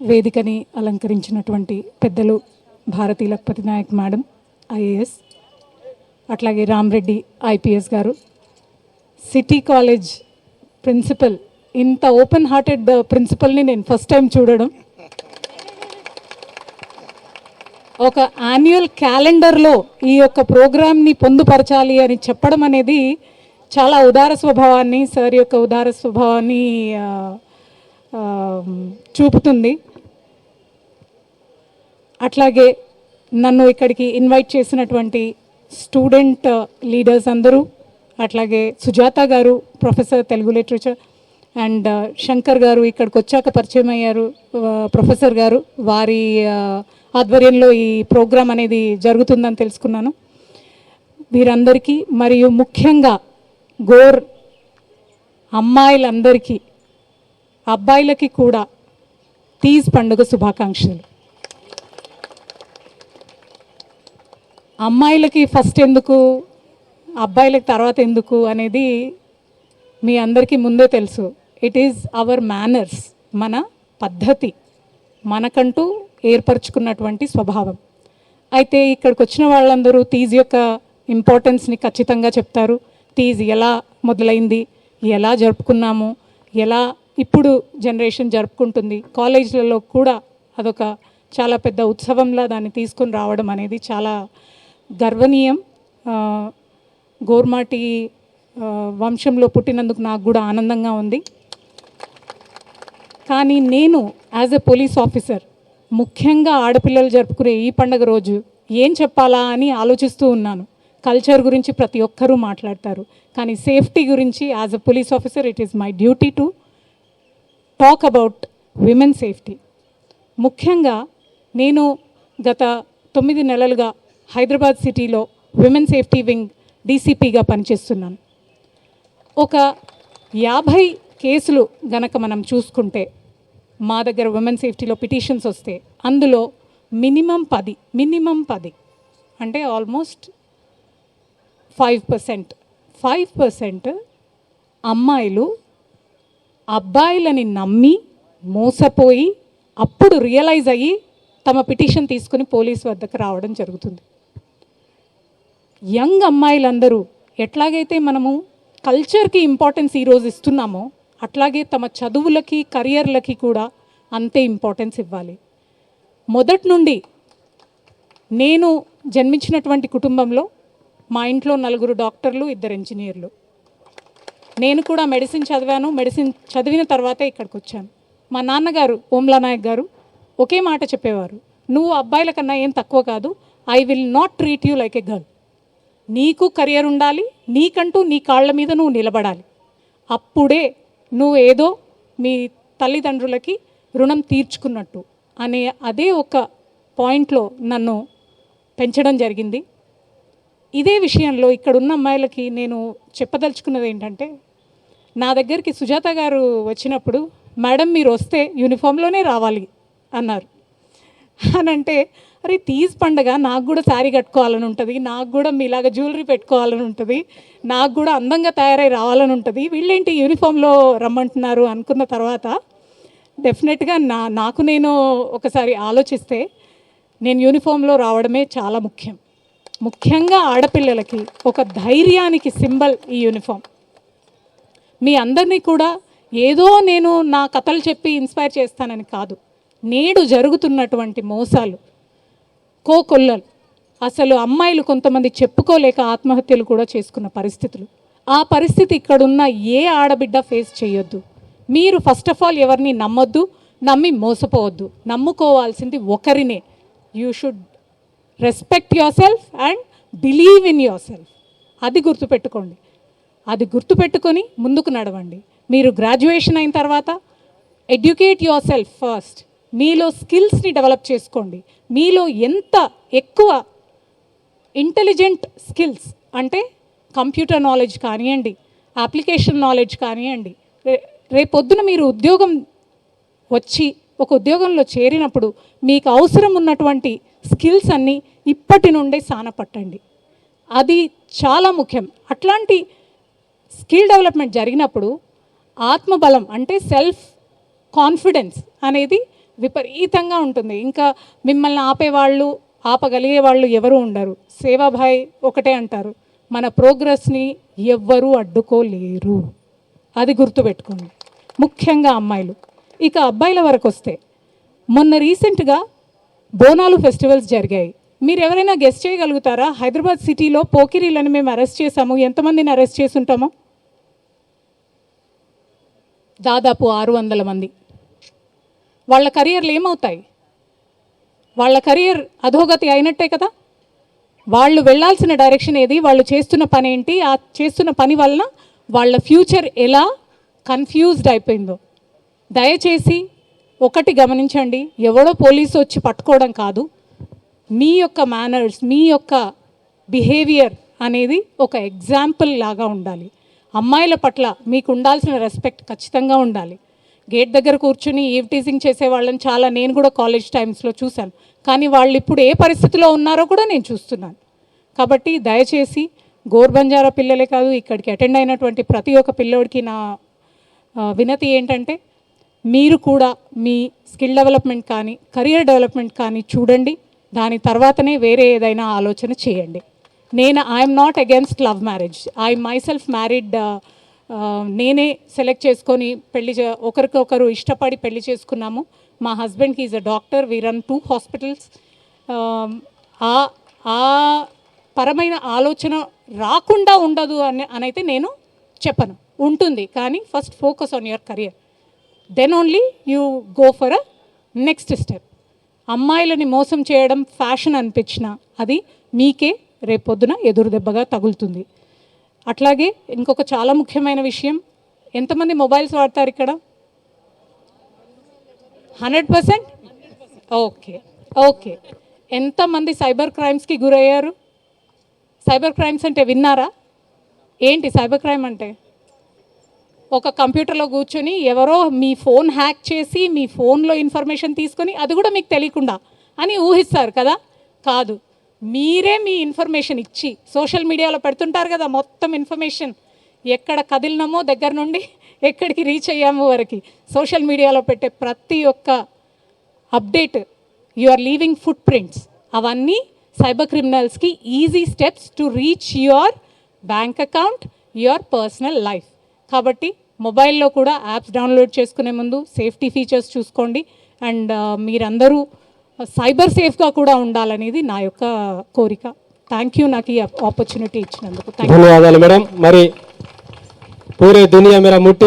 వేదికని అలంకరించినటువంటి పెద్దలు Bharati Lakpathi Naik madam IAS అట్లాగే రామ్రెడ్డి ఐపీఎస్ గారు. సిటీ కాలేజ్ ప్రిన్సిపల్ ఇంత ఓపెన్ హార్టెడ్ ప్రిన్సిపల్ని నేను ఫస్ట్ టైం చూడడం. ఒక యాన్యువల్ క్యాలెండర్లో ఈ యొక్క ప్రోగ్రామ్ని పొందుపరచాలి అని చెప్పడం అనేది చాలా ఉదార స్వభావాన్ని సార్ యొక్క ఉదార స్వభావాన్ని చూపుతుంది. అట్లాగే నన్ను ఇక్కడికి ఇన్వైట్ చేసినటువంటి స్టూడెంట్ లీడర్స్ అందరూ అట్లాగే సుజాత గారు professor Telugu literature and Shankar గారు ఇక్కడికి వచ్చాక పరిచయం అయ్యారు. ప్రొఫెసర్ గారు వారి ఆధ్వర్యంలో ఈ ప్రోగ్రాం అనేది జరుగుతుందని తెలుసుకున్నాను. వీరందరికీ మరియు ముఖ్యంగా గోర్ అమ్మాయిలందరికీ అబ్బాయిలకి కూడా తీజ్ పండుగ శుభాకాంక్షలు. అమ్మాయిలకి ఫస్ట్ ఎందుకు అబ్బాయిలకి తర్వాత ఎందుకు అనేది మీ అందరికీ ముందే తెలుసు. ఇట్ ఈజ్ అవర్ మేనర్స్ మన పద్ధతి మనకంటూ ఏర్పరచుకున్నటువంటి స్వభావం. అయితే ఇక్కడికి వచ్చిన వాళ్ళందరూ తీజ్ యొక్క ఇంపార్టెన్స్ని ఖచ్చితంగా చెప్తారు. తీజ్ ఎలా మొదలైంది ఎలా జరుపుకున్నాము ఎలా ఇప్పుడు జనరేషన్ జరుపుకుంటుంది. కాలేజీలలో కూడా అదొక చాలా పెద్ద ఉత్సవంలా దాన్ని తీసుకొని రావడం అనేది చాలా గర్వనీయం. గోర్మాటి వంశంలో పుట్టినందుకు నాకు కూడా ఆనందంగా ఉంది. కానీ నేను యాజ్ ఎ పోలీస్ ఆఫీసర్ ముఖ్యంగా ఆడపిల్లలు జరుపుకునే ఈ పండగ రోజు ఏం చెప్పాలా అని ఆలోచిస్తూ ఉన్నాను. కల్చర్ గురించి ప్రతి ఒక్కరూ మాట్లాడతారు. కానీ సేఫ్టీ గురించి as a police officer it is my duty to talk about women safety ముఖ్యంగా నేను గత తొమ్మిది నెలలుగా హైదరాబాద్ సిటీలో విమెన్ సేఫ్టీ వింగ్ డీసీపీగా పనిచేస్తున్నాను. ఒక యాభై కేసులు గనక మనం చూసుకుంటే మా దగ్గర ఉమెన్ సేఫ్టీలో పిటిషన్స్ వస్తే అందులో మినిమం పది మినిమం పది అంటే almost five percent five percent అమ్మాయిలు అబ్బాయిలని నమ్మి మోసపోయి అప్పుడు రియలైజ్ అయ్యి తమ పిటిషన్ తీసుకుని పోలీస్ వద్దకు రావడం జరుగుతుంది. యంగ్ అమ్మాయిలందరూ ఎట్లాగైతే మనము కల్చర్కి ఇంపార్టెన్స్ ఈరోజు ఇస్తున్నామో అట్లాగే తమ చదువులకి కెరియర్లకి కూడా అంతే ఇంపార్టెన్స్ ఇవ్వాలి. మొదటి నుండి నేను జన్మించినటువంటి కుటుంబంలో మా ఇంట్లో నలుగురు డాక్టర్లు ఇద్దరు ఇంజనీర్లు. నేను కూడా మెడిసిన్ చదివాను. మెడిసిన్ చదివిన తర్వాతే ఇక్కడికి వచ్చాను మా నాన్నగారు ఓమ్లా నాయక్ గారు ఒకే మాట చెప్పేవారు. నువ్వు అబ్బాయిల కన్నా ఏం తక్కువ కాదు. I will not treat you like a girl నీకు కెరియర్ ఉండాలి నీకంటూ నీ కాళ్ళ మీద నువ్వు నిలబడాలి. అప్పుడే నువ్వు ఏదో మీ తల్లిదండ్రులకి రుణం తీర్చుకున్నట్టు అనే అదే ఒక పాయింట్లో నన్ను పెంచడం జరిగింది. ఇదే విషయంలో ఇక్కడ ఉన్న అమ్మాయిలకి నేను చెప్పదలుచుకున్నది ఏంటంటే నా దగ్గరికి సుజాత గారు వచ్చినప్పుడు మేడం మీరు వస్తే యూనిఫామ్లోనే రావాలి అన్నారు. అని అంటే అరే తీజ్ పండగ నాకు కూడా శారీ కట్టుకోవాలని ఉంటుంది నాకు కూడా మీలాగా జ్యువెలరీ పెట్టుకోవాలని ఉంటుంది నాకు కూడా అందంగా తయారై రావాలని ఉంటుంది వీళ్ళేంటి యూనిఫామ్లో రమ్మంటున్నారు అనుకున్న తర్వాత డెఫినెట్గా నా నాకు నేను ఒకసారి ఆలోచిస్తే నేను యూనిఫామ్లో రావడమే చాలా ముఖ్యం. ముఖ్యంగా ఆడపిల్లలకి ఒక ధైర్యానికి సింబల్ ఈ యూనిఫామ్. మీ అందరినీ కూడా ఏదో నేను నా కథలు చెప్పి ఇన్స్పైర్ చేస్తానని కాదు నేడు జరుగుతున్నటువంటి మోసాలు కోకొల్లలు అసలు అమ్మాయిలు కొంతమంది చెప్పుకోలేక ఆత్మహత్యలు కూడా చేసుకున్న పరిస్థితులు. ఆ పరిస్థితి ఇక్కడున్న ఏ ఆడబిడ్డ ఫేస్ చేయొద్దు. మీరు ఫస్ట్ ఆఫ్ ఆల్ ఎవరిని నమ్మొద్దు నమ్మి మోసపోవద్దు. నమ్ముకోవాల్సింది ఒకరినే. You should respect yourself and believe in yourself అది గుర్తుపెట్టుకోండి. అది గుర్తుపెట్టుకొని ముందుకు నడవండి. మీరు గ్రాడ్యుయేషన్ అయిన తర్వాత ఎడ్యుకేట్ యువర్ సెల్ఫ్ ఫస్ట్ మీలో స్కిల్స్ని డెవలప్ చేసుకోండి. మీలో ఎంత ఎక్కువ ఇంటెలిజెంట్ స్కిల్స్ అంటే కంప్యూటర్ నాలెడ్జ్ కానివ్వండి అప్లికేషన్ నాలెడ్జ్ కానివ్వండి రే రేపొద్దున మీరు ఉద్యోగం వచ్చి ఒక ఉద్యోగంలో చేరినప్పుడు మీకు అవసరం ఉన్నటువంటి స్కిల్స్ అన్నీ ఇప్పటి నుండే సానపట్టండి. అది చాలా ముఖ్యం. అట్లాంటి స్కిల్ డెవలప్మెంట్ జరిగినప్పుడు ఆత్మబలం అంటే సెల్ఫ్ కాన్ఫిడెన్స్ అనేది విపరీతంగా ఉంటుంది. ఇంకా మిమ్మల్ని ఆపేవాళ్ళు ఆపగలిగే వాళ్ళు ఎవరు ఉండరు. సేవాభాయ్ ఒకటే అంటారు. మన ప్రోగ్రెస్ని ఎవ్వరూ అడ్డుకోలేరు. అది గుర్తుపెట్టుకోండి. ముఖ్యంగా అమ్మాయిలు. ఇక అబ్బాయిల వరకు వస్తే మొన్న రీసెంట్గా బోనాలు ఫెస్టివల్స్ జరిగాయి. మీరు ఎవరైనా గెస్ట్ చేయగలుగుతారా? హైదరాబాద్ సిటీలో పోకిరీలను మేము అరెస్ట్ చేసాము ఎంతమందిని అరెస్ట్ చేసి ఉంటామో దాదాపు ఆరు వందల మంది. వాళ్ళ కెరియర్లు ఏమవుతాయి? వాళ్ళ కెరియర్ అధోగతి అయినట్టే కదా? వాళ్ళు వెళ్ళాల్సిన డైరెక్షన్ ఏది? వాళ్ళు చేస్తున్న పని ఏంటి? ఆ చేస్తున్న పని వలన వాళ్ళ ఫ్యూచర్ ఎలా కన్ఫ్యూజ్డ్ అయిపోయిందో. దయచేసి ఒకటి గమనించండి. ఎవడో పోలీసు వచ్చి పట్టుకోవడం కాదు. మీ యొక్క మేనర్స్ మీ యొక్క బిహేవియర్ అనేది ఒక ఎగ్జాంపుల్ లాగా ఉండాలి. అమ్మాయిల పట్ల మీకు ఉండాల్సిన రెస్పెక్ట్ ఖచ్చితంగా ఉండాలి. గేట్ దగ్గర కూర్చుని ఈవ్ టీజింగ్ చేసే వాళ్ళని చాలా నేను కూడా కాలేజ్ టైమ్స్లో చూశాను. కానీ వాళ్ళు ఇప్పుడు ఏ పరిస్థితిలో ఉన్నారో కూడా నేను చూస్తున్నాను. కాబట్టి దయచేసి గోర్బంజారా పిల్లలే కాదు ఇక్కడికి అటెండ్ అయినటువంటి ప్రతి ఒక్క పిల్లోడికి నా వినతి ఏంటంటే మీరు కూడా మీ స్కిల్ డెవలప్మెంట్ కానీ కెరియర్ డెవలప్మెంట్ కానీ చూడండి. దాని తర్వాతనే వేరే ఏదైనా ఆలోచన చేయండి. నేను I'm not against love marriage I myself married నేనే సెలెక్ట్ చేసుకొని పెళ్ళి చే ఒకరికొకరు ఇష్టపడి పెళ్ళి చేసుకున్నాము. మా హస్బెండ్కి is a doctor we run two hospitals ఆ ఆ పరమైన ఆలోచన రాకుండా ఉండదు అని అనైతే నేను చెప్పను. ఉంటుంది. కానీ first focus on your career then only you go for a next step అమ్మాయిలని మోసం చేయడం ఫ్యాషన్ అనిపించిన అది మీకే రేపొద్దున ఎదురు దెబ్బగా తగులుతుంది. అట్లాగే ఇంకొక చాలా ముఖ్యమైన విషయం ఎంతమంది మొబైల్స్ వాడతారు ఇక్కడ? Hundred percent okay okay. ఎంతమంది సైబర్ క్రైమ్స్కి గురయ్యారు? సైబర్ క్రైమ్స్ అంటే విన్నారా? ఏంటి సైబర్ క్రైమ్ అంటే? ఒక కంప్యూటర్లో కూర్చొని ఎవరో మీ ఫోన్ హ్యాక్ చేసి మీ ఫోన్లో ఇన్ఫర్మేషన్ తీసుకొని అది కూడా మీకు తెలియకుండా అని ఊహిస్తారు కదా? కాదు. మీరే మీ ఇన్ఫర్మేషన్ ఇచ్చి సోషల్ మీడియాలో పెడుతుంటారు కదా మొత్తం ఇన్ఫర్మేషన్. ఎక్కడ కదిలినామో దగ్గర నుండి ఎక్కడికి రీచ్ అయ్యామో వరకు సోషల్ మీడియాలో పెట్టే ప్రతి ఒక్క update you are leaving footprints అవన్నీ cyber క్రిమినల్స్కి easy steps to reach your bank account your personal life. కాబట్టి మొబైల్లో కూడా యాప్స్ డౌన్లోడ్ చేసుకునే ముందు సేఫ్టీ ఫీచర్స్ చూసుకోండి. అండ్ మీరందరూ సైబర్ సేఫ్గా కూడా ఉండాలనేది నా యొక్క కోరిక. థ్యాంక్ యూ నాకు ఈ ఆపర్చునిటీ ఇచ్చినందుకు. ధన్యవాదాలు మేడం. మరి పూరే దునియా మేర ముట్టి